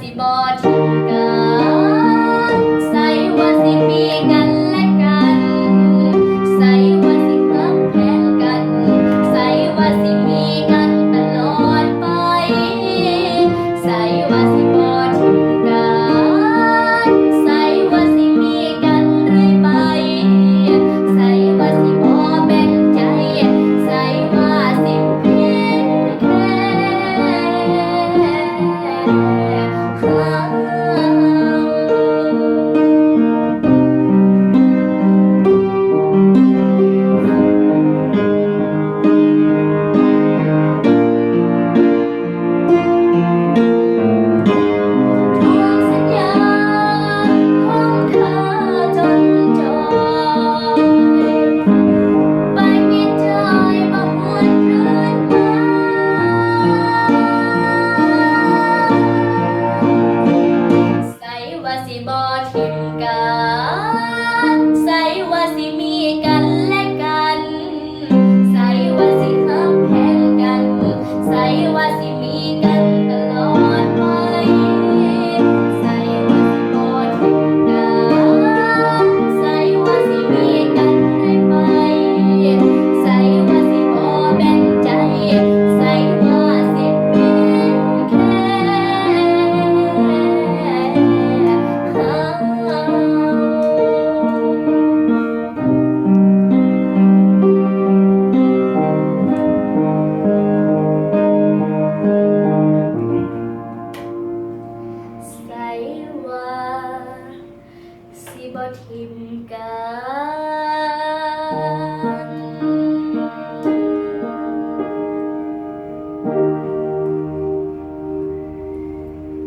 สิบอทิมกันใส่ว่าสิปี ทิมกั